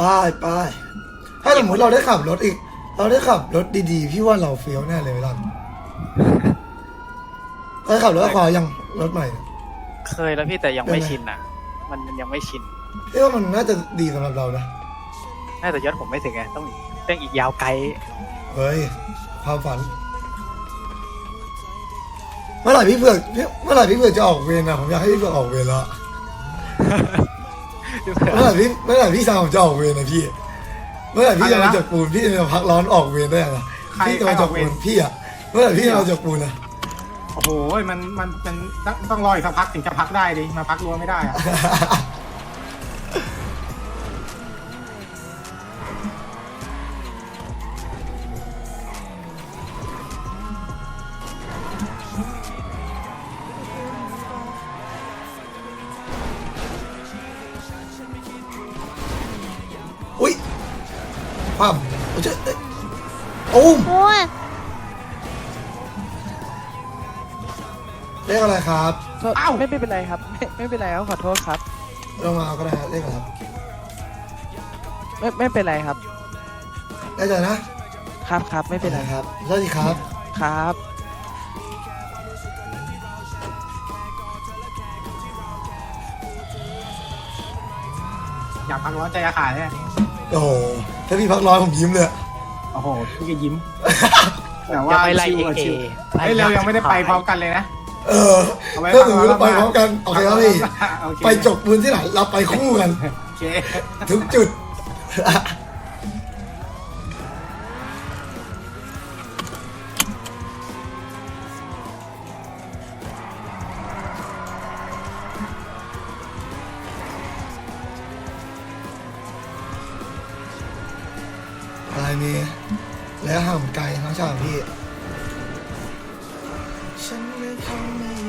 ป้ายป้ายถ้าสมมติเราได้ขับรถอีก เราได้ขับรถดีๆ พี่ว่าเราเฟี้ยวแน่เลยพี่รันได้ขับรถขวายังรถใหม่เนี่ยเคยแล้วพี่แต่ยังไม่เป็นไงชินอะมันยังไม่ชินพี่ว่ามันน่าจะดีสำหรับเรานะ น่าจะยศผมไม่ถึงไงต้องต้องอีกยาวไกล เฮ้ย ความฝัน เมื่อไหร่พี่เผือกพี่เมื่อไหร่พี่เผือกจะออกเวรนะผมอยากให้พี่เผือกออกเวรแล้ว เมื่อไหร่พี่เมื่อไหร่พี่สาวผมจะออกเวรนะพี่ เมื่อไหร่พี่จะมาจากปูนพี่จะมาพักร้อนออกเวรได้ยังไงใครพี่จะใครมาอจาอกกเวปูรนพี่อะเมื่อไหร่พี่จะมาจากปูนอะโอ้โหมันมันเป็นต้องต้องรออีกสักพักถึงจะพักได้ดิมาพักรัวไม่ได้อะ ความโอ้ยเจ๊เอ้ยโอ้มโอ้ยเรียกอะไรครับอ้าวไม่ไม่เป็นไรครับ ไม่ไม่เป็นไรครับขอโทษครับลงมาเอาก็ได้ครับเรียกอะไรครับไม่ไม่เป็นไรครับได้ใจนะครับครับไม่เป็นไรครับสวัสดีครับครับอยากพักร้อนใจจะขาดเนี่ยโอ้โห ถ้าพี่พักร้อยผมยิ้มเลยอะโอ้โหพี่ก็ยิ้ม แต่อย่าว่าไปไล่ชิวเออะเอชิวเฮ้ยเรายังไม่ได้ไปพร้อมกันเลยนะเออเอาไว้ถ้าสมมติพัเรากไปร้อนพร้อมกันโอเคครับพี่ โอเคไปจบปืนที่ไหนเราไปคู่กัน โอเค ทุกจุด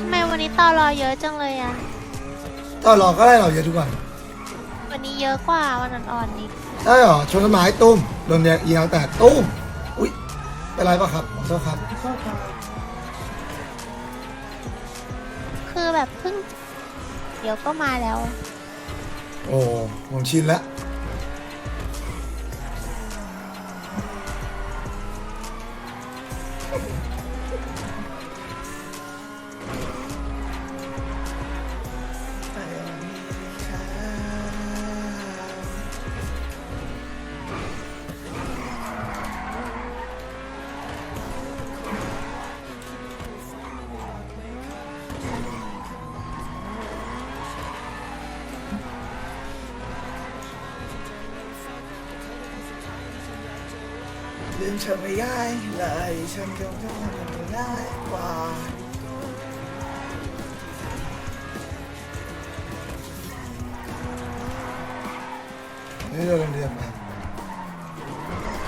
ทำไมวันนี้ตอรอเยอะจังเลยอะตอนรอก็ได้เราเยอะทุกวันวันนี้เยอะกว่าวันอ่อนๆนิดได้เหรอชนต้นไม้ตุ้มโดนยางแตกตุ้มอุ้ยเป็นไรปะครับขอโทษครับคือแบบเพิ่ง เดี๋ยวก็มาแล้ว โอ้ผมชินแล้ว ลืมเธอไม่ได้เลยฉันคงต้องทำมันง่ายกว่านี่เราเรียนมา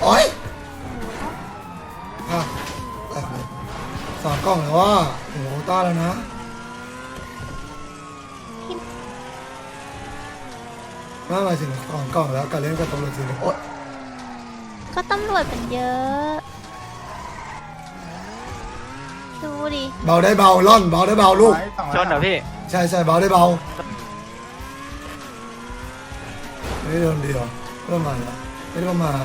โอ๊ยอะแตกเลยสองกล้องแล้วว่าถึงโควต้าแล้วนะไม่หมายถึงสองกล้องแล้วการเล่นกับตำรวจทีนึงโอ๊ย ก็ตำรวจมันเยอะ ดูดิ เบาได้เบาล่อนเบาได้เบาลูกไว้สองร้อยชนเหรอพี่ ใช่ใช่เบาได้เบาไม่ได้โดนเดียวไม่ประมาณแล้วไม่ได้ประมาณ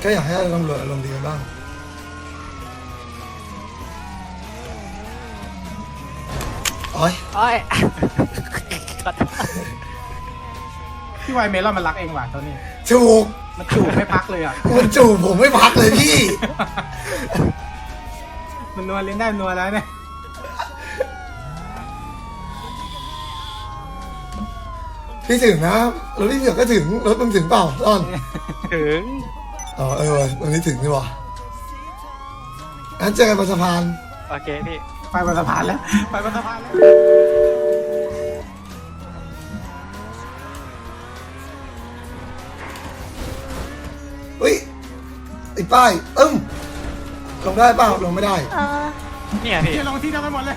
แค่อยากให้ตำรวจอารมณ์ดีกันบ้างโอ้ยอ้อยพี่ไวเมลอนมันรักเองว่ะตัวนี้จูก มันจูบไม่พักเลยอะ มันจูบผมไม่พักเลยพี่ มันนวลเล่นได้นวลแล้วเนี่ย พี่ถึงนะรถพี่เสือกก็ถึงรถมึงถึงเปล่าล่อนถึง อ๋อเออวันนี้ถึงนี่หว่างั้นเจอกันบนสะพาน โอเคพี่ ไปบนสะพานแล้ว ไปบนสะพานแล้ว ไอ้ป้ายอึ้มลงได้เปล่าลงไม่ได้ เออเนี่ยพี่ที่ลงที่เดียวกันหมดเลย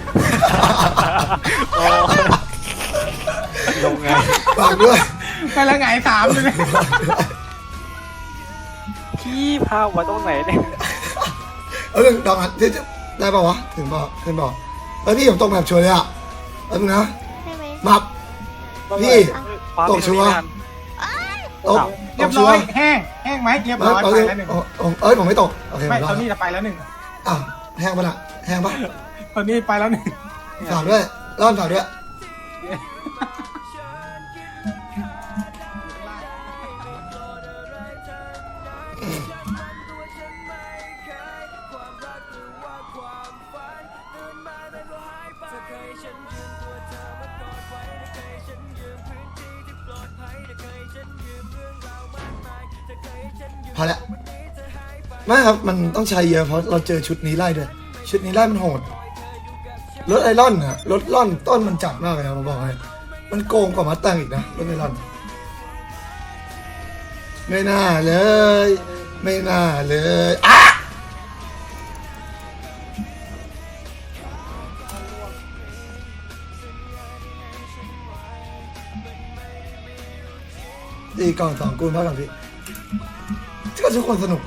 โอ้ลงไง ฝากด้วย ไปแล้วไงสามเลยเนี่ยพี่พามาตรงไหนเนี่ย เออหนึ่งดอกอันเดี๋ยวจะได้ป่าวะถึงป่าวขึ้นป่าวเฮ้ยพี่ผมตกแบบชัวร์เลยอะแป๊บนึงนะใช่ไหมมับ พี่ปั๊มตกชัวร์มีนานตกเรียบร้อยแห้งแห้งไหมเรียบไม่ร้อยเอาไปเลยแล้วหนึ่งเอ้ยผมไม่ตกโอเคผไม่มรตออนดนี้จะไปแล้วหนึ่งอ้าวแห้งปะน่ะแห้งปะตอนนี้ไปแล้วหนึ่งฝากด้วยร่อนฝากด้วย ไม่ครับ มันต้องใช้เยอะเพราะเราเจอชุดนี้ไล่ด้วย ชุดนี้ไล่มันโหด รถไอรอนอะรถล่อนต้นมันจัดมากเลยนะผมบอกให้มันโกงกว่ามาตั้งอีกนะรถไอรอน ไม่น่าเลย ไม่น่าเลยอะดีก่อนสองกูนพักก่อนพี่ก็ทุกคนสนุก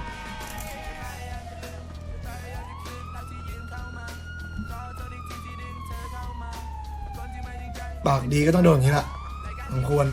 ปากดีก็ต้องโดนอย่างนี้แหละสมควร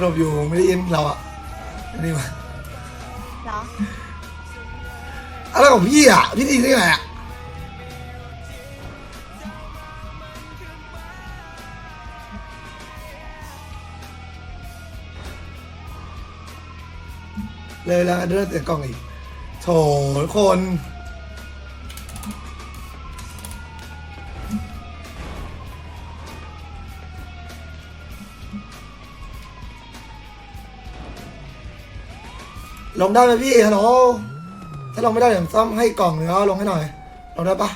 หลบอยู่ไม่ได้ยินเราอะนี่มาเหรออะไรของพี่อะพี่ดีได้ไงอะเลยแล้วเดินเสียงกล้องอีกโถคน ลงได้ไหมพี่ฮัลโหลถ้าลงไม่ได้เดี๋ยวผมซ่อมให้กล่องหนึงแล้วลงให้หน่อยลงได้ปะ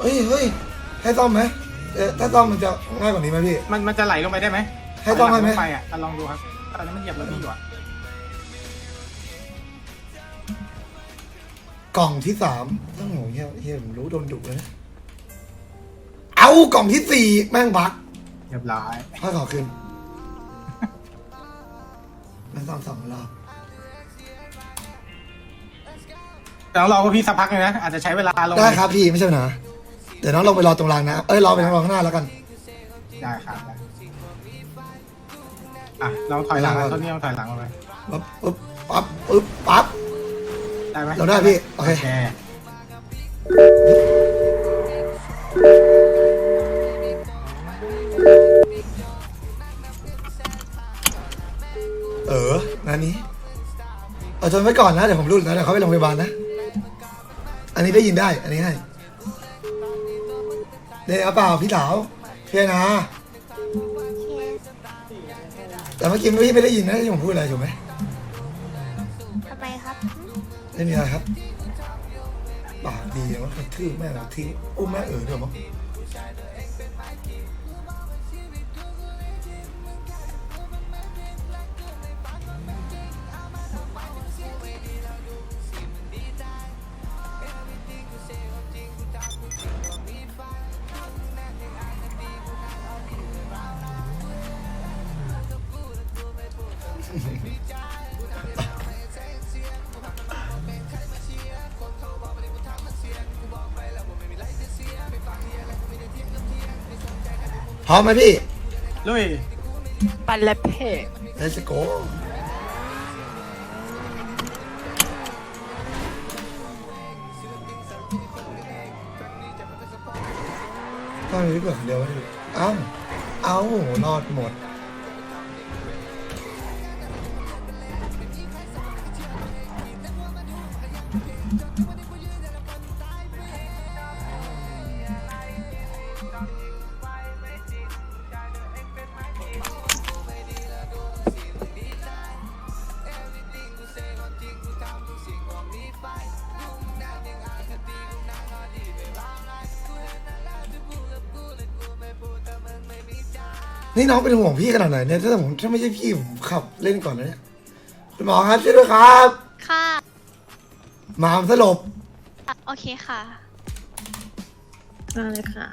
เฮ้ยเฮ้ยให้ซ่อมไหมเอ๊ะถ้าซ่อมมันจะง่ายกว่านี้ไหมพี่ มันมันจะไหลลงไปได้ไหมให้ต้องให้ไหม ลงไปอะลองดูครับตอนนี้มันเหยียบแล้วพี่อยู่อะกล่องที่สามต้องโหเฮียเฮียผมรู้โดนดุเลยนะเอากล่องที่สี่แม่งบักเรียบร้อยถ้าขอขึ้นแม่งซ่อมสองรอบแต่ต้องรอว่าพี่สักพักหนึงนะ อาจจะใช้เวลาลงได้ครับพี่ไม่ใช่ปัญหาเดี๋ยวน้องลงไปรอตรงรางนะ เอ้ยรอไปทางรอข้างหน้าแล้วกัน ได้ครับได้อะลองถอยหลังได้นะตอนนี้ลองถอยหลังมาไหมปั๊บปึ๊บปั๊บปึ๊บปั๊บได้ไหมเราได้พี่ โอเค โอเค เออนานี้เอาจนไว้ก่อนนะเดี๋ยวผมรู้นะเดี๋ยวเขาไปโรงพยาบาลนะ อันนี้ได้ยินได้ อันนี้ให้เดี๋ยวเอาเปล่าพี่สาวเพียนะแต่เมื่อกี้พี่ไม่ได้ยินนะที่ผมพูดอะไรถูกไหมทำไมครับไม่มีอะไรครับปากดีอย่างว่ากระทืบแม่เราทิ้งอุ้มแม่เอ๋อเดี๋ยวมั้ง พร้อมไหมพี่ ลุยปันและเพก Let's go ต้องมีพี่เบิเดียวไม่ได้เอ้า เอ้ารอดหมด นี่น้องเป็นห่วงพี่ขนาดไหนเนี่ยถ้าผมถ้าไม่ใช่พี่ผมขับเล่นก่อนนะเนี่ยคุณหมอครับช่วยด้วยครับค่ะหมาผมสลบอะโอเคค่ะ มาเลยค่ะ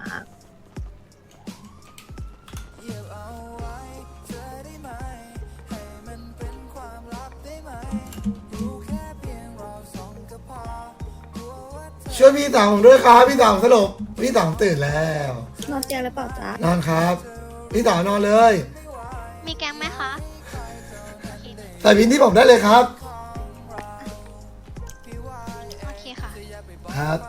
ช่วยพี่สาวผมด้วยครับ พี่สาวผมสลบพี่สาวผมตื่นแล้ว นอนเตียงหรือเปล่าจ๊ะนอนครับ พี่สาวนอนเลย มีแกงไหมคะโอเคใส่พินที่ผมได้เลยครับ โอเคค่ะ ครับ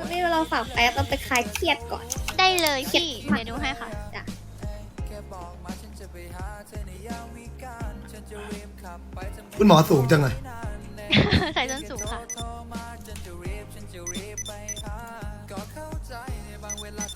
วันนี้เราฝากแป๊บเราไปคลายเครียดก่อน ได้เลยเขียนพี่มาเดี๋ยวดูให้ค่ะ จ้ะคุณหมอสูงจังเลย ใส่ส้นสูงค่ะ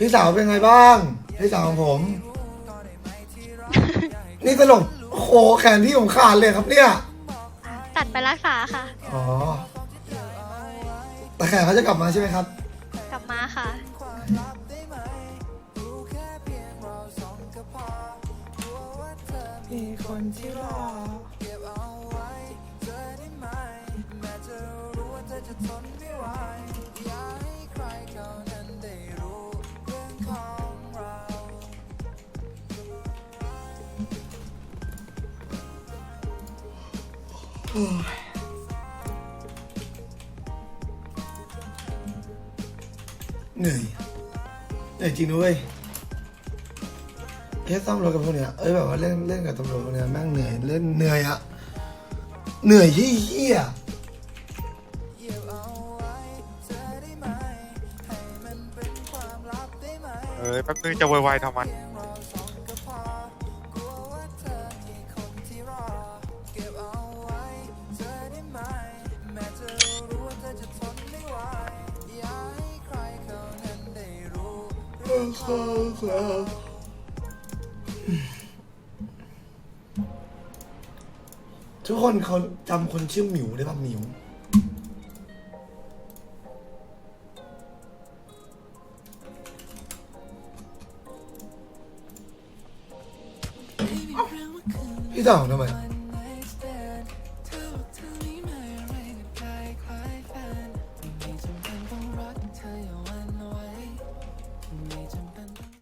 พี่สาวเป็นไงบ้าง พี่สาวของผม นี่สลบโอ้โหแขนพี่ผมขาดเลยครับเนี่ย ตัดไปรักษาค่ะ อ๋อ แต่แขนเขาจะกลับมาใช่ไหมครับ กลับมาค่ะ มีคนที่รอเหนื่ หนื่อยเหนื่อยจริงด้วยแค่ซ่อมรถกับพวกเนี้ยเอ้ยแบบว่าเล่นเล่นกับตำรวจพวกเนี้ยแม่งเหนื่อยเล่นเหนื่อยอะเหนื่อยที่เหี้ยเออแป๊บนึงจะวยวายทำไม ทุกคนเขาจำคนชื่อหมิวได้ป่ะหมิว พี่สาวทำไม